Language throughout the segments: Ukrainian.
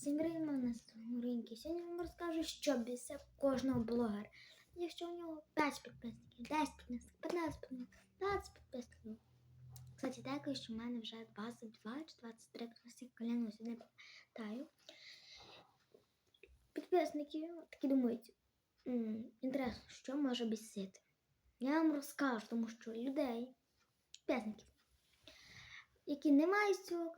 Всім привіт, мене Ринки. Сьогодні вам розкажу, що бісить кожного блогера. Якщо у нього 5 підписників, 10 підписників, 15 підписників, 20 підписників. Кстати, дякую, що в мене вже 22 чи 23 підписники, клянусь, не пам'ятаю. Підписники такі думають, інтересно, що може бісити. Я вам розкажу, тому що людей, підписників, які не мають цього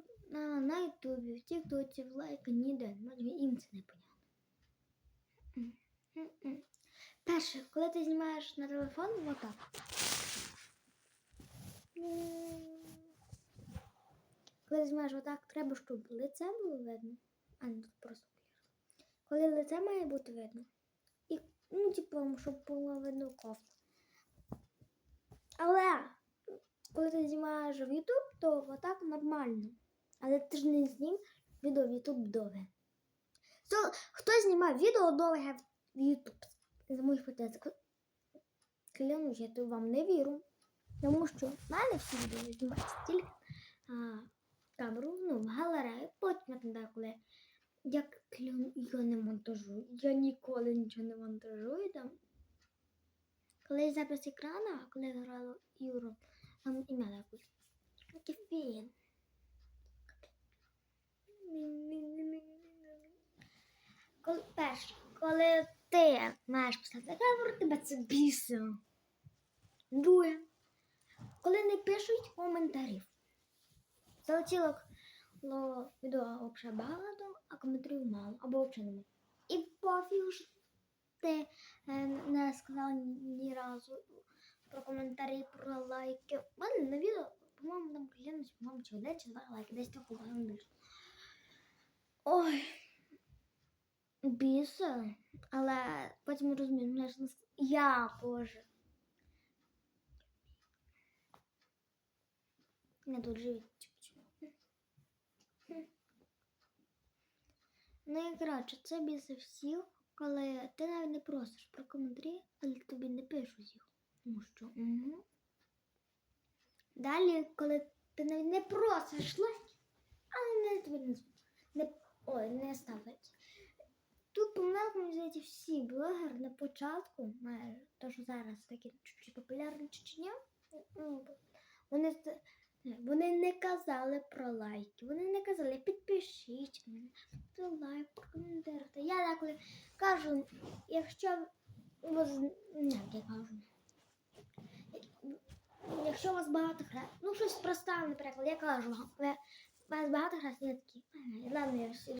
Ютубі, в Тіктоці, в лайка, ніде. немає, Їм це не понятно. Перше, коли ти знімаєш на телефон, отак. Коли ти знімаєш отак, треба, щоб лице було видно, а не тут просто окуляр. Коли лице має бути видно. І, ну, типу, щоб було видно кофту. Але коли ти знімаєш в YouTube, то отак нормально. Але ти ж не знім відео в YouTube довге. То, хто знімає відео довге в YouTube? З моїх підписок. Клянусь, я то вам не вірю. Тому що в мене всі відео знімаються тільки камеру, ну, в галерею, потім я деколи. Я кляну, я не монтажую. Я ніколи нічого не монтажую там. Коли запис екрана, коли я грала Євро, там ім'я якось. Кефін. Коли, перше, коли ти маєш писати камеру, тебе це бісило. Друге, коли не пишуть коментарів. Залетіло відео взагалі багато, а коментарів мало, або взагалі немає. І пофіг, що ти е, не сказав ні, разу про коментарі, про лайки. У мене на відео, по-моєму, там клянусь, по-моєму, чи один, чи два лайки, десь по-моєму більше. Ой. Біса, але потім розумію, мене ж не я боже. Не тут живіть. Ну і коротше, це біса всіх, коли ти навіть не просиш про коментарі, але тобі не пишуть їх. Тому що. Угу. Далі, коли ти навіть не просиш лайк, але не тобі не, не, ой, не ставить. Помилка, мені всі блогери на початку, майже, то, що зараз такі чуть-чуть популярні чи ну, вони, вони не казали про лайки, вони не казали підпишіть мене, лайк, прокоментуйте. Я деколи кажу, якщо вас, як я кажу, якщо у вас багато хрестів, ну щось просте, наприклад, я кажу, у вас багато хрестів, я такі, ладно, я всі